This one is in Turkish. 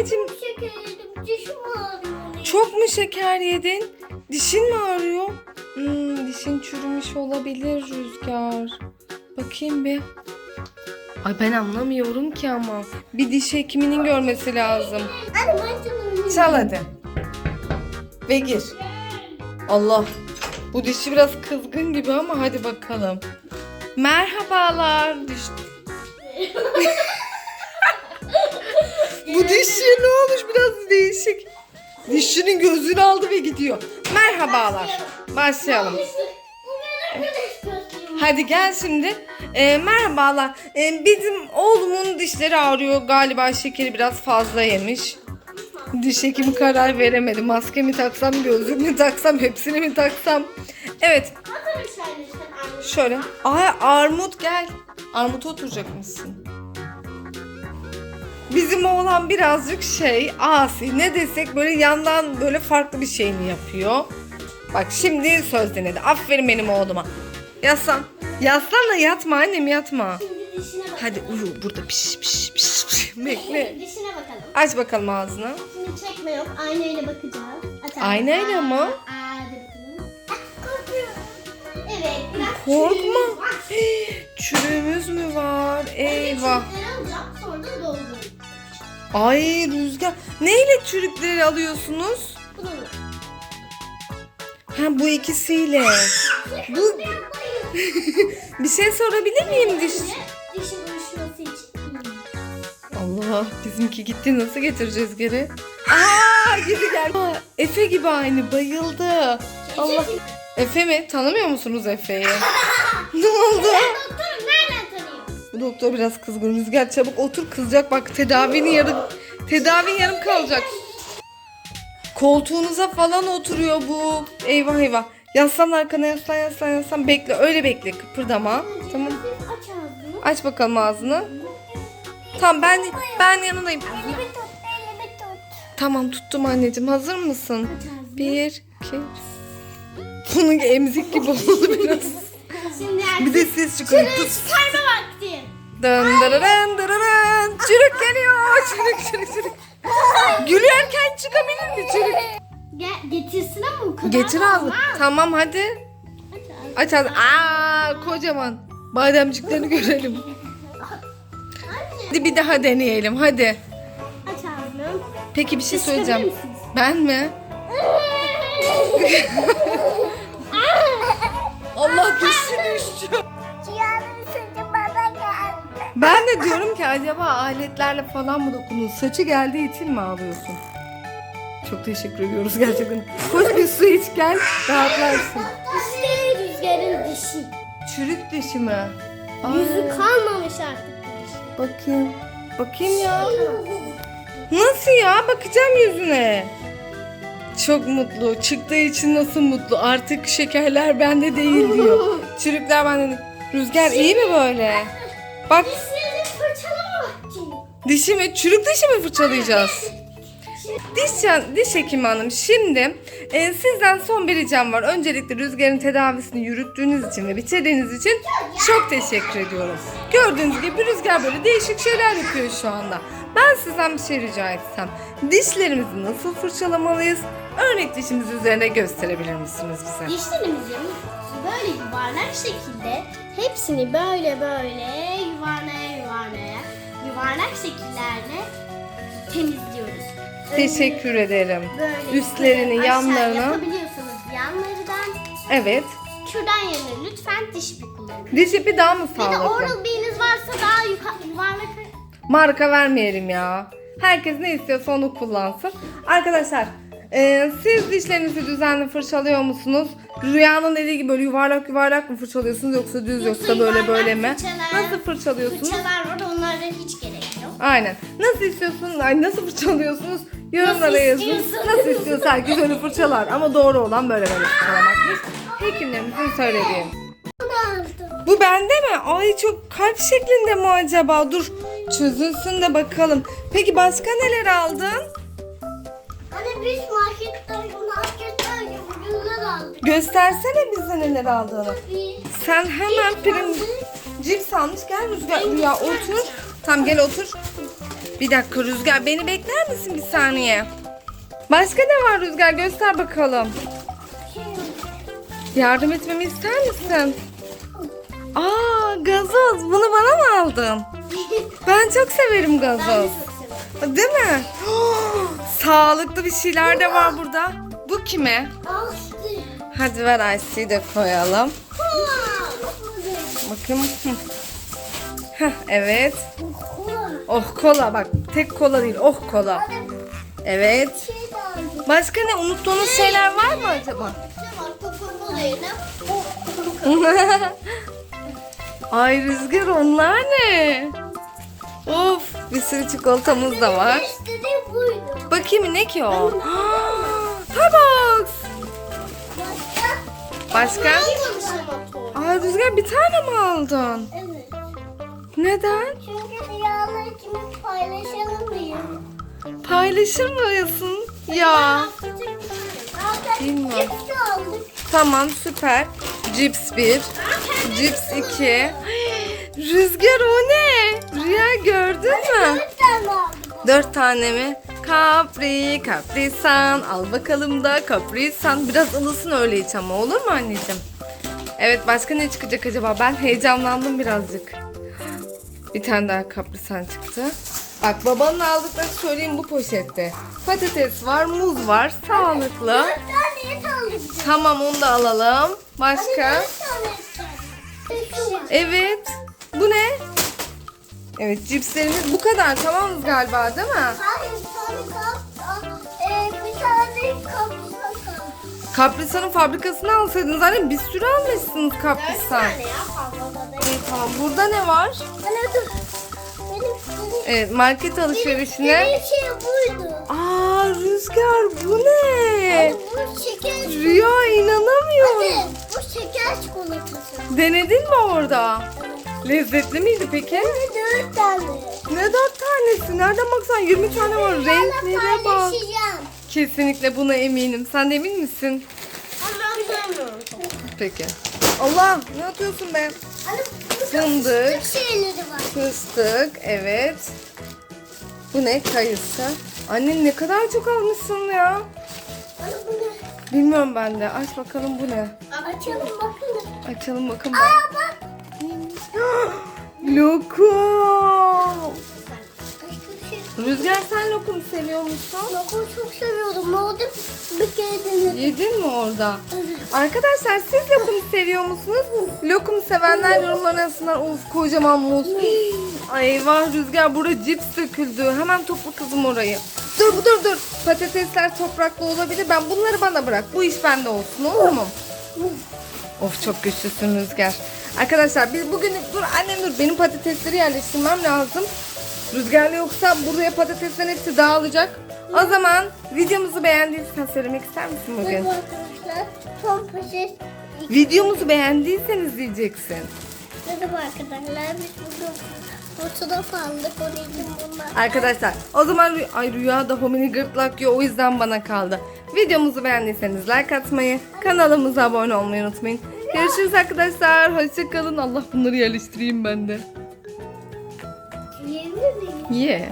anneciğim? Şeker yedim. Dişim ağrıyor. Çok mu şeker yedin? Dişin mi ağrıyor? Hmm, dişin çürümüş olabilir Rüzgar. Bakayım bir. Ay ben anlamıyorum ki ama. Bir diş hekiminin görmesi lazım. Anne ben. Çal hadi. Ve gir. Allah. Bu dişi biraz kızgın gibi ama hadi bakalım. Merhabalar. Diş... Bu dişçiye ne olmuş biraz değişik. Dişçinin gözünü aldı ve gidiyor. Merhabalar. Başlayalım. Hadi gel şimdi. Ee, merhabalar. Ee, bizim oğlumun dişleri ağrıyor. Galiba şekeri biraz fazla yemiş. Diş hekimi karar veremedi. Maske mi taksam, gözlük mü taksam, hepsini mi taksam? Evet, şöyle. Ay Armut gel. Armut oturacak mısın? Bizim oğlan birazcık şey, asi. Ne desek böyle yandan böyle farklı bir şeyini yapıyor. Bak şimdi söz dinledi. Aferin benim oğluma. Yaslan. Yaslan da yatma annem yatma. Şimdi dişine bakalım. Hadi uyu burada piş piş piş piş. Bekle. Dişine bakalım. Aç bakalım ağzını. Şimdi çekme yok. Aynayla bakacağız. Aynayla mı? Aa, hadi bakalım. Ah, korkuyorum. Evet. Biraz Korkma. çürüğümüz var. Çürüğümüz mü var? Eyvah. Çürükleri Ay Rüzgar. Neyle çürükleri alıyorsunuz? Bunu mu? Ha bu ikisiyle. Bu bir şey sorabilir miyim diş? Dişin uyuşması için. Allah bizimki gitti nasıl getireceğiz geri? Aa geri gel. Aa, Efe gibi aynı bayıldı. Allah. Efe mi? Tanımıyor musunuz Efe'yi? ne oldu? Doktor biraz kızgın. Rüzgar çabuk otur kızacak. Bak tedavinin yarım tedavin yarım kalacak. Koltuğunuza falan oturuyor bu. Eyvah eyvah. Yaslan arkana yaslan yaslan yaslan. Bekle öyle bekle kıpırdama. Tamam. Aç ağzını. Aç bakalım ağzını. Tamam ben ben yanındayım. Tamam tuttum anneciğim. Hazır mısın? Bir, iki. Bunun emzik gibi oldu biraz. Şimdi Bir de ses çıkıyor. Tıs. çıkarma. Dın dırırın dırırın. Çürük geliyor. Çürük çürük çürük. Gülüyorken çıkabilir mi çürük? Getirsin ama o kadar Getir olmaz. Tamam hadi. Aç ağzını. Aa kocaman. Bademciklerini görelim. Hadi bir daha deneyelim hadi. Aç ağzını. Peki bir şey söyleyeceğim. misiniz? Ben mi? Allah dişi düştü. Ben de diyorum ki acaba aletlerle falan mı dokunun? Saçı geldiği için mi ağlıyorsun? Çok teşekkür ediyoruz gerçekten. Koş bir su iç gel rahatlarsın. İşte rüzgarın dişi. Çürük dişi mi? Ay, Yüzü kalmamış artık. Bakayım. Bakayım ya. Nasıl ya? Bakacağım yüzüne. Çok mutlu. Çıktığı için nasıl mutlu? Artık şekerler bende değil diyor. Çürükler bende değil. Rüzgar iyi mi böyle? Bak Dişlerini fırçalama vakti. dişimi, çürük dişi mi fırçalayacağız? Diş, diş hekimi hanım şimdi e, sizden son bir ricam var. Öncelikle Rüzgar'ın tedavisini yürüttüğünüz için ve bitirdiğiniz için çok teşekkür ediyorum. Gördüğünüz gibi Rüzgar böyle değişik şeyler yapıyor şu anda. Ben sizden bir şey rica etsem. Dişlerimizi nasıl fırçalamalıyız? Örnek dişimiz üzerine gösterebilir misiniz bize? Dişlerimizin böyle yuvarlak şekilde hepsini böyle böyle yuvarlaya yuvarlaya yuvarlak şekillerle temizliyoruz. Teşekkür ederim. Böyle Üstlerini, yanlarını. yapabiliyorsanız yanlardan Evet. şuradan yerine lütfen diş ipi kullanın. Diş ipi daha mı Ya da sağlıklı? oral B'niz varsa daha yuka- yuvarlak Marka vermeyelim ya. Herkes ne istiyorsa onu kullansın. Arkadaşlar e, siz dişlerinizi düzenli fırçalıyor musunuz? Rüyanın dediği gibi böyle yuvarlak yuvarlak mı fırçalıyorsunuz yoksa düz yoksa, Yoksa böyle böyle mi? fırçalar- Nasıl fırçalıyorsunuz? fırçalar var onlara hiç gerek yok. Aynen. Nasıl istiyorsunuz? Ay nasıl fırçalıyorsunuz? Yorumlara yazın. Nasıl istiyorsa herkes öyle fırçalar. Ama doğru olan böyle böyle fırçalamakmış. Hekimlerimizin söylediği. Bu bende mi? Ay çok kalp şeklinde mi acaba? Dur çözülsün de bakalım. Peki başka neler aldın? Biz marketten marketten ucuzlar aldık. Göstersene bize neler aldığını. Sen hemen prim cips almış. Gel Rüzgar Rüya otur. Tamam gel otur. Bir dakika Rüzgar beni bekler misin bir saniye? Başka ne var Rüzgar göster bakalım. Şey, Yardım etmemi ister misin? Aa gazoz bunu bana mı aldın? Ben çok severim gazoz. Değil mi? Sağlıklı bir şeyler de var burada. Bu kime? Hadi ver Ice'yi de koyalım. Bakayım. Heh, evet. Oh kola bak. Tek kola değil. Oh kola. Evet. Başka ne unuttuğunuz şeyler var mı acaba? Ay Rüzgar onlar ne? Of bir sürü çikolatamız da var. Bakayım ne ki o? Starbucks. Başka? Ay Rüzgar bir tane mi aldın? Evet. Neden? Çünkü rüyalar kimi paylaşalım diye. Paylaşır mısın? Ya. Bilmiyorum. Bilmiyorum. Cips aldık. Tamam süper. Cips 1. Cips 2. Rüzgar o ne? Rüya gördün mü? Dört tane mi? Capri, Caprisan. Al bakalım da Caprisan. Biraz ılısın öyle iç ama olur mu anneciğim? Evet başka ne çıkacak acaba? Ben heyecanlandım birazcık. Bir tane daha Caprisan çıktı. Bak babanın aldıklarını söyleyeyim bu poşette. Patates var, muz var, sağlıklı. Tamam onu da alalım. Başka? Evet. Bu ne? Evet cipslerimiz bu kadar tamamız galiba değil mi? Hayır, tane kap, e, bir tane kaldı. Kaprisan'ın fabrikasını alsaydınız anne bir sürü almışsınız Kaprisan. ya fazla da değil. İyi tamam burada ne var? Anne dur. Benim, benim, Evet market alışverişine. benim şey buydu. Aa Rüzgar bu ne? Anne bu şeker Rüya inanamıyorum. Anne bu şeker çikolatası. Denedin mi orada? Evet. Lezzetli miydi peki? Anne dört tane. Ne dört tanesi? Nereden baksan 20 tane var. Renklere bak. paylaşacağım. Kesinlikle buna eminim. Sen de emin misin? Ama. Peki. Allah ne yapıyorsun be? Bu Fındık. fıstık şeyleri var. Fıstık, evet. Bu ne? Kayısı. Anne ne kadar çok almışsın ya. Anne bu ne? Bilmiyorum ben de. Aç bakalım bu ne? Açalım bakalım. Açalım bakalım. Aa bak. Lokum. Şey. Rüzgar sen lokum seviyor musun? Lokumu çok seviyordum. Ne oldu? Bir kere denedim. Yedin mi orada? Arkadaşlar siz lokum seviyor musunuz? Lokum sevenler yorumlara yazsınlar. Of kocaman muz. Ay eyvah Rüzgar burada cips döküldü. Hemen topla kızım orayı. Dur dur dur. Patatesler topraklı olabilir. Ben bunları bana bırak. Bu iş bende olsun olur mu? Of çok güçlüsün Rüzgar. Arkadaşlar biz bugün dur annem dur benim patatesleri yerleştirmem lazım. Rüzgarlı yoksa buraya patateslerin hepsi dağılacak. O zaman videomuzu beğendiysen söylemek ister misin bugün? Merhaba arkadaşlar. Son poşet. Videomuzu beğendiyseniz diyeceksin. Merhaba arkadaşlar. Biz bugün fotoğraf aldık. Onun için bunlar. Arkadaşlar o zaman rü- ay rüyada homini gırtlak yiyor o yüzden bana kaldı. Videomuzu beğendiyseniz like atmayı, kanalımıza abone olmayı unutmayın. Görüşürüz arkadaşlar. Hoşçakalın. Allah bunları yerleştireyim ben de. Yiyebilir miyim? Ye.